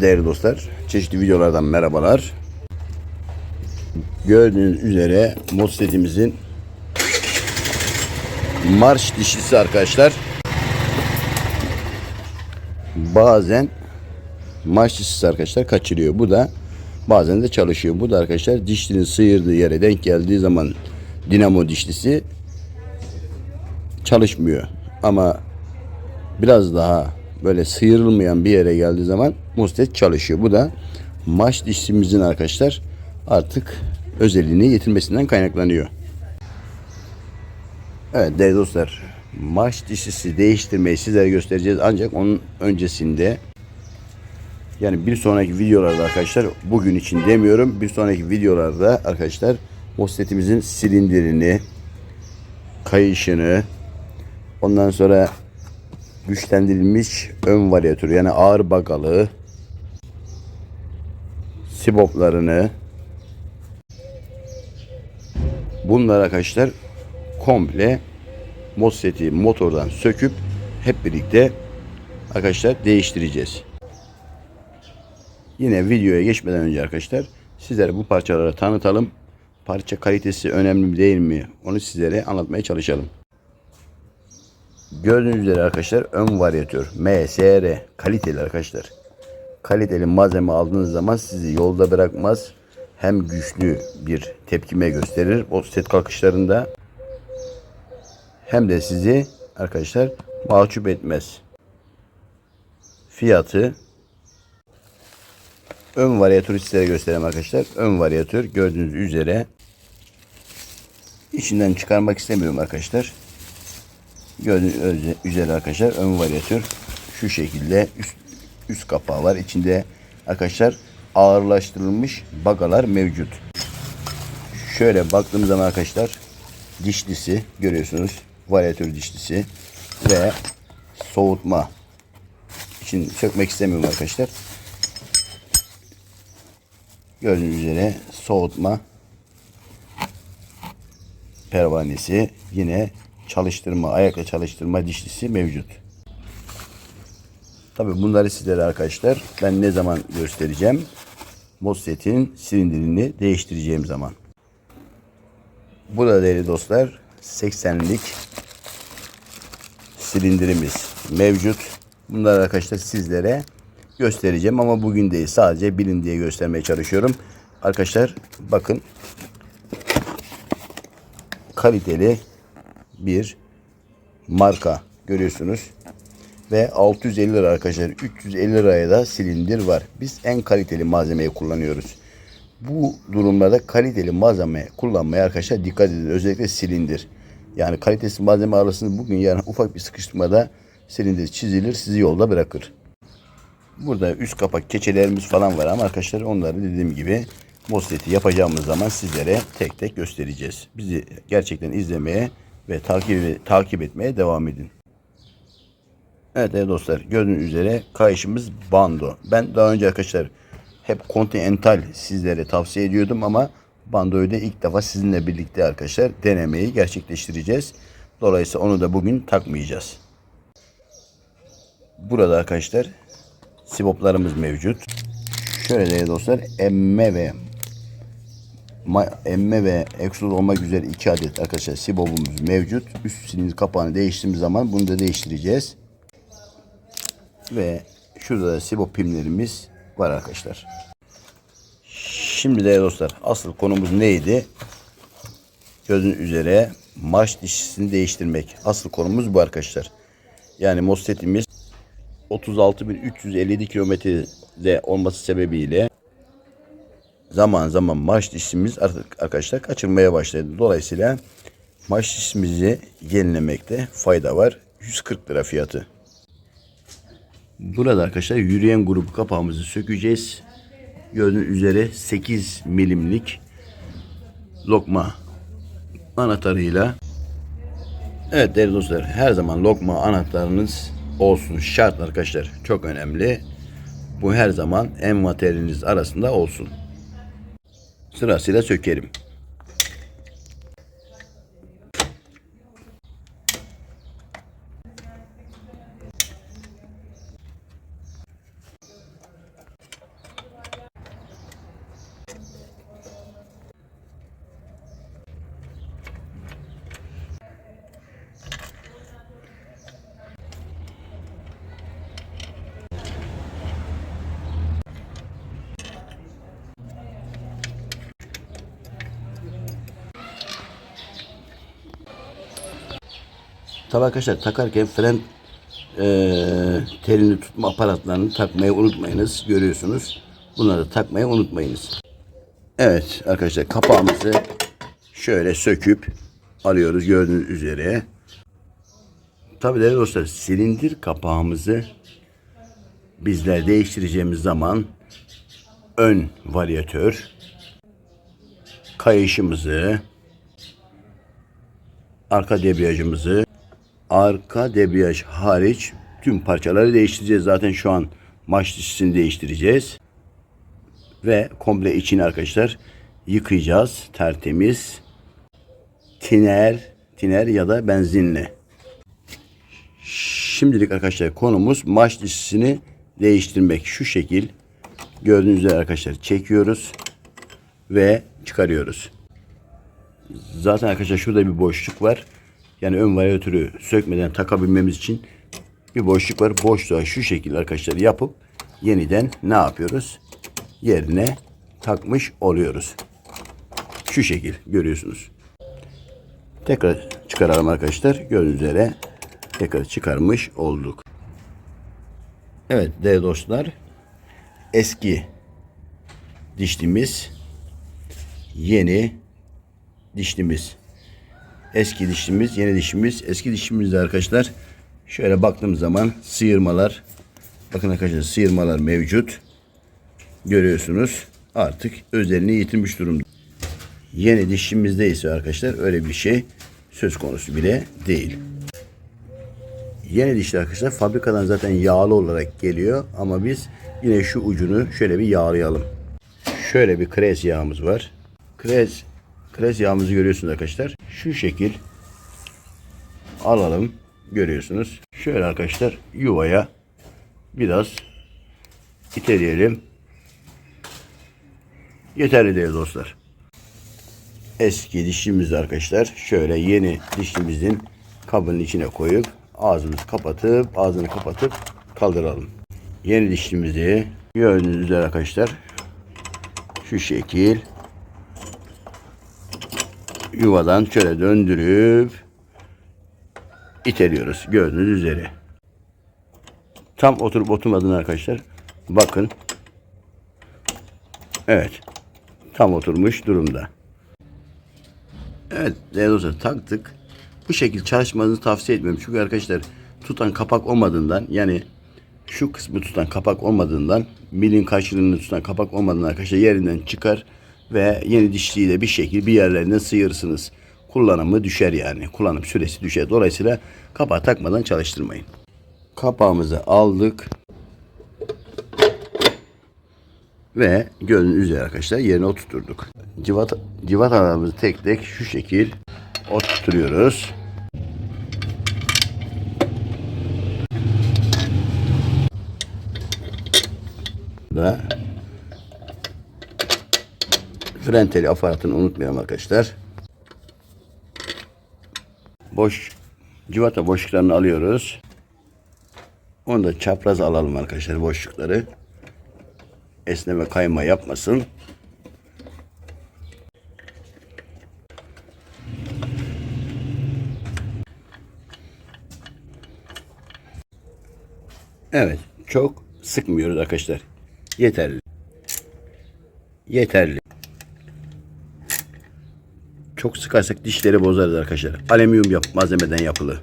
Değerli dostlar çeşitli videolardan merhabalar. Gördüğünüz üzere motosikletimizin marş dişlisi arkadaşlar. Bazen marş dişlisi arkadaşlar kaçırıyor. Bu da bazen de çalışıyor. Bu da arkadaşlar dişlinin sıyırdığı yere denk geldiği zaman dinamo dişlisi çalışmıyor. Ama biraz daha böyle sıyrılmayan bir yere geldiği zaman motosiklet çalışıyor. Bu da maç dişimizin arkadaşlar artık özelliğini yitirmesinden kaynaklanıyor. Evet değerli dostlar maç dişisi değiştirmeyi sizlere göstereceğiz. Ancak onun öncesinde yani bir sonraki videolarda arkadaşlar bugün için demiyorum. Bir sonraki videolarda arkadaşlar motosikletimizin silindirini, kayışını, ondan sonra güçlendirilmiş ön varyatörü yani ağır bagalı siboplarını bunlar arkadaşlar komple moseti motordan söküp hep birlikte arkadaşlar değiştireceğiz. Yine videoya geçmeden önce arkadaşlar sizlere bu parçaları tanıtalım. Parça kalitesi önemli mi değil mi onu sizlere anlatmaya çalışalım. Gördüğünüz üzere arkadaşlar ön varyatör MSR kaliteli arkadaşlar. Kaliteli malzeme aldığınız zaman sizi yolda bırakmaz. Hem güçlü bir tepkime gösterir o set kalkışlarında hem de sizi arkadaşlar mahcup etmez. Fiyatı ön varyatörü sizlere göstereyim arkadaşlar. Ön varyatör gördüğünüz üzere içinden çıkarmak istemiyorum arkadaşlar. Gördüğünüz üzere arkadaşlar ön varyatör şu şekilde üst, üst kapağı var. İçinde arkadaşlar ağırlaştırılmış bagalar mevcut. Şöyle baktığımız zaman arkadaşlar dişlisi görüyorsunuz. Varyatör dişlisi ve soğutma için sökmek istemiyorum arkadaşlar. Gördüğünüz üzere soğutma pervanesi yine çalıştırma, ayakla çalıştırma dişlisi mevcut. Tabi bunları sizlere arkadaşlar ben ne zaman göstereceğim? Motosikletin silindirini değiştireceğim zaman. Burada değerli dostlar 80'lik silindirimiz mevcut. Bunları arkadaşlar sizlere göstereceğim ama bugün değil sadece bilin diye göstermeye çalışıyorum. Arkadaşlar bakın kaliteli bir marka görüyorsunuz. Ve 650 lira arkadaşlar 350 liraya da silindir var. Biz en kaliteli malzemeyi kullanıyoruz. Bu durumlarda kaliteli malzeme kullanmaya arkadaşlar dikkat edin. Özellikle silindir. Yani kalitesiz malzeme arasında bugün yani ufak bir sıkıştırmada silindir çizilir sizi yolda bırakır. Burada üst kapak keçelerimiz falan var ama arkadaşlar onları dediğim gibi mosfeti yapacağımız zaman sizlere tek tek göstereceğiz. Bizi gerçekten izlemeye ve takip takip etmeye devam edin. Evet evet dostlar gördüğünüz üzere kayışımız bando. Ben daha önce arkadaşlar hep Continental sizlere tavsiye ediyordum ama bandoyu da ilk defa sizinle birlikte arkadaşlar denemeyi gerçekleştireceğiz. Dolayısıyla onu da bugün takmayacağız. Burada arkadaşlar siboplarımız mevcut. Şöyle değerli dostlar emme ve emme ve egzoz olmak üzere iki adet arkadaşlar sibopumuz mevcut. Üst silindir kapağını değiştirdiğimiz zaman bunu da değiştireceğiz. Ve şurada da sibop pimlerimiz var arkadaşlar. Şimdi değerli dostlar asıl konumuz neydi? Gördüğünüz üzere marş dişisini değiştirmek. Asıl konumuz bu arkadaşlar. Yani motosikletimiz 36.357 kilometrede olması sebebiyle zaman zaman marş dişimiz artık arkadaşlar kaçırmaya başladı. Dolayısıyla marş dişimizi yenilemekte fayda var. 140 lira fiyatı. Burada arkadaşlar yürüyen grubu kapağımızı sökeceğiz. Gördüğünüz üzere 8 milimlik lokma anahtarıyla Evet değerli dostlar her zaman lokma anahtarınız olsun şart arkadaşlar çok önemli. Bu her zaman envanteriniz arasında olsun. Sırasıyla sökerim. Tabii arkadaşlar takarken fren eee telini tutma aparatlarını takmayı unutmayınız. Görüyorsunuz. Bunları takmayı unutmayınız. Evet arkadaşlar kapağımızı şöyle söküp alıyoruz gördüğünüz üzere. Tabii değerli dostlar silindir kapağımızı bizler değiştireceğimiz zaman ön varyatör kayışımızı arka debriyajımızı arka debriyaj hariç tüm parçaları değiştireceğiz. Zaten şu an maç dişisini değiştireceğiz. Ve komple içini arkadaşlar yıkayacağız. Tertemiz. Tiner, tiner ya da benzinli. Şimdilik arkadaşlar konumuz maç dişisini değiştirmek. Şu şekil gördüğünüz üzere arkadaşlar çekiyoruz ve çıkarıyoruz. Zaten arkadaşlar şurada bir boşluk var. Yani ön varyatörü sökmeden takabilmemiz için bir boşluk var. Boşluğa şu şekilde arkadaşlar yapıp yeniden ne yapıyoruz? Yerine takmış oluyoruz. Şu şekil görüyorsunuz. Tekrar çıkaralım arkadaşlar. Gördüğünüz üzere tekrar çıkarmış olduk. Evet değerli dostlar. Eski dişlimiz yeni dişlimiz. Eski dişlimiz, yeni dişimiz. Eski dişimizde arkadaşlar şöyle baktığım zaman sıyırmalar bakın arkadaşlar sıyırmalar mevcut. Görüyorsunuz. Artık özelliğini yitirmiş durumda. Yeni dişimizde ise arkadaşlar öyle bir şey söz konusu bile değil. Yeni dişli arkadaşlar fabrikadan zaten yağlı olarak geliyor ama biz yine şu ucunu şöyle bir yağlayalım. Şöyle bir kres yağımız var. Kres, kres yağımızı görüyorsunuz arkadaşlar. Şu şekil alalım. Görüyorsunuz. Şöyle arkadaşlar yuvaya biraz iteleyelim. Yeterli değil dostlar. Eski dişimizi arkadaşlar şöyle yeni dişimizin kabının içine koyup ağzımızı kapatıp ağzını kapatıp kaldıralım. Yeni dişimizi gördüğünüz üzere arkadaşlar şu şekil yuvadan şöyle döndürüp iteliyoruz gördüğünüz üzere. Tam oturup oturmadığını arkadaşlar bakın. Evet. Tam oturmuş durumda. Evet değerli dostlar taktık. Bu şekilde çalışmanızı tavsiye etmiyorum. Çünkü arkadaşlar tutan kapak olmadığından yani şu kısmı tutan kapak olmadığından milin karşılığını tutan kapak olmadığından arkadaşlar yerinden çıkar ve yeni dişliyle bir şekilde bir yerlerinden sıyırırsınız. Kullanımı düşer yani. Kullanım süresi düşer. Dolayısıyla kapağı takmadan çalıştırmayın. Kapağımızı aldık. Ve gördüğünüz üzere arkadaşlar yerine oturturduk. Civata, civatalarımızı tek tek şu şekil oturtuyoruz. Ve fren teli aparatını unutmayalım arkadaşlar. Boş civata boşluklarını alıyoruz. Onu da çapraz alalım arkadaşlar boşlukları. Esneme kayma yapmasın. Evet. Çok sıkmıyoruz arkadaşlar. Yeterli. Yeterli. Çok sıkarsak dişleri bozarız arkadaşlar. Alüminyum yap malzemeden yapılı.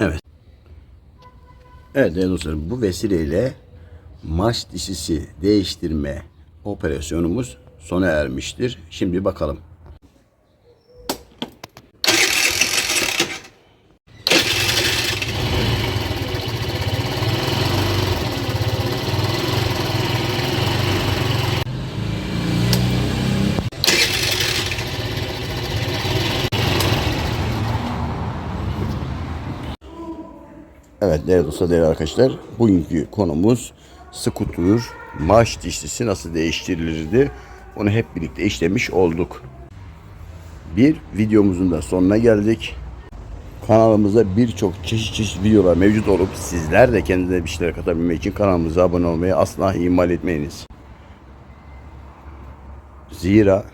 Evet. Evet değerli dostlarım bu vesileyle maç dişisi değiştirme operasyonumuz sona ermiştir. Şimdi bakalım. Evet değerli dostlar, değerli arkadaşlar. Bugünkü konumuz skuter marş dişlisi nasıl değiştirilirdi? Onu hep birlikte işlemiş olduk. Bir videomuzun da sonuna geldik. Kanalımızda birçok çeşit çeşit videolar mevcut olup sizler de kendinize bir şeyler katabilmek için kanalımıza abone olmayı asla ihmal etmeyiniz. Zira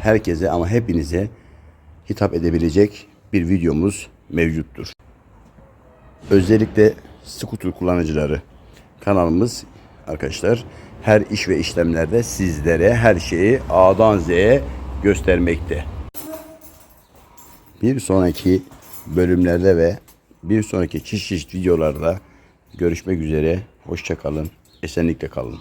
herkese ama hepinize hitap edebilecek bir videomuz mevcuttur. Özellikle skuter kullanıcıları kanalımız arkadaşlar her iş ve işlemlerde sizlere her şeyi A'dan Z'ye göstermekte. Bir sonraki bölümlerde ve bir sonraki çeşit videolarda görüşmek üzere. Hoşça kalın. Esenlikle kalın.